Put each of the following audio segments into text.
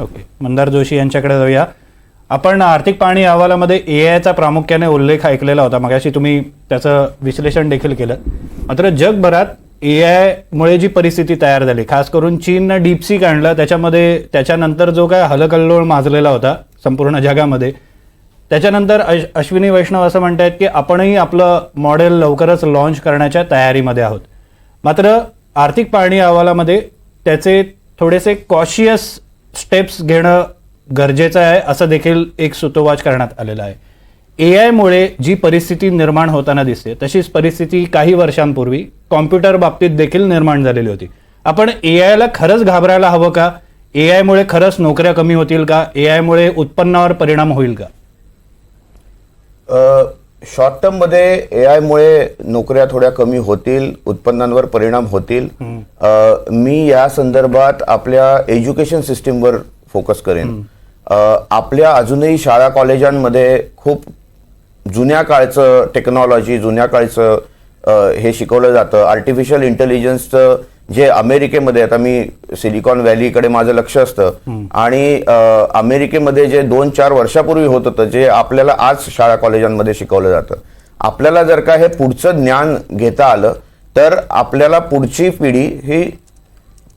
Okay. Mandar Joshi यांच्याकडे जाऊया. आपण आर्थिक पाहणी अहवालामध्ये ए आयचा प्रामुख्याने उल्लेख ऐकलेला होता. मगाशी तुम्ही त्याचं विश्लेषण देखील केलं. मात्र जगभरात ए आयमुळे जी परिस्थिती तयार झाली खास करून चीननं डीपसी आणलं त्याच्यामध्ये त्याच्यानंतर जो काय हलकल्लोळ माजलेला होता संपूर्ण जगामध्ये त्याच्यानंतर अश अश्विनी वैष्णव असं म्हणत आहेत की आपणही आपलं मॉडेल लवकरच लॉन्च करण्याच्या तयारीमध्ये आहोत. मात्र आर्थिक पाहणी अहवालामध्ये त्याचे थोडेसे कॉशियस स्टेप्स घेणं गरजेचं आहे असं देखील एक सुतोवाच करण्यात आलेला आहे. ए आयमुळे जी परिस्थिती निर्माण होताना दिसते तशीच परिस्थिती काही वर्षांपूर्वी कॉम्प्युटर बाबतीत देखील निर्माण झालेली होती. आपण ए आयला खरंच घाबरायला हवं का? ए आयमुळे खरंच नोकऱ्या कमी होतील का? ए आयमुळे उत्पन्नावर परिणाम होईल का? शॉर्ट टर्ममध्ये ए आय मुळे नोकऱ्या थोड्या कमी होतील उत्पन्नांवर परिणाम होतील. मी या संदर्भात आपल्या एज्युकेशन सिस्टीमवर फोकस करेन. आपल्या अजूनही शाळा कॉलेजांमध्ये खूप जुन्या काळचं टेक्नॉलॉजी जुन्या काळचं हे शिकवलं जातं. आर्टिफिशियल इंटेलिजन्सचं जे अमेरिकेमध्ये आता मी सिलिकॉन व्हॅलीकडे माझं लक्ष असतं आणि अमेरिकेमध्ये जे दोन चार वर्षापूर्वी होत होतं जे आपल्याला आज शाळा कॉलेजांमध्ये शिकवलं जातं आपल्याला जर का हे पुढचं ज्ञान घेता आलं तर आपल्याला पुढची पिढी ही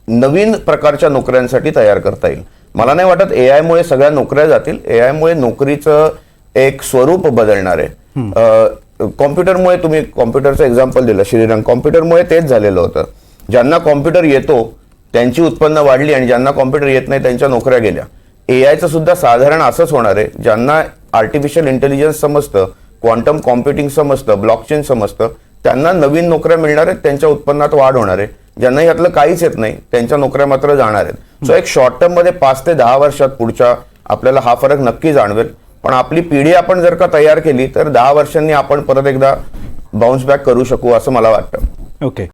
नवीन प्रकारच्या नोकऱ्यांसाठी तयार करता येईल. मला नाही वाटत ए आय मुळे सगळ्या नोकऱ्या जातील ए आय मुळे नोकरीचं एक स्वरूप बदलणार आहे. कॉम्प्युटरमुळे तुम्ही कॉम्प्युटरचं एक्झाम्पल दिलं श्रीरंग कॉम्प्युटरमुळे तेच झालेलं होतं. ज्यांना कॉम्प्युटर येतो त्यांची उत्पन्न वाढली आणि ज्यांना कॉम्प्युटर येत नाही त्यांच्या नोकऱ्या गेल्या. ए आयचं सुद्धा साधारण असंच होणार आहे. ज्यांना आर्टिफिशियल इंटेलिजन्स समजतं क्वांटम कॉम्प्युटिंग समजतं ब्लॉकचेन समजतं त्यांना नवीन नोकऱ्या मिळणार आहेत त्यांच्या उत्पन्नात वाढ होणार आहे. ज्यांना यातलं काहीच येत नाही त्यांच्या नोकऱ्या मात्र जाणार आहेत. सो एक शॉर्ट टर्ममध्ये पाच ते दहा वर्षात पुढच्या आपल्याला हा फरक नक्की जाणवेल. पण आपली पिढी आपण जर का तयार केली तर दहा वर्षांनी आपण परत एकदा बाउन्स बॅक करू शकू असं मला वाटतं. ओके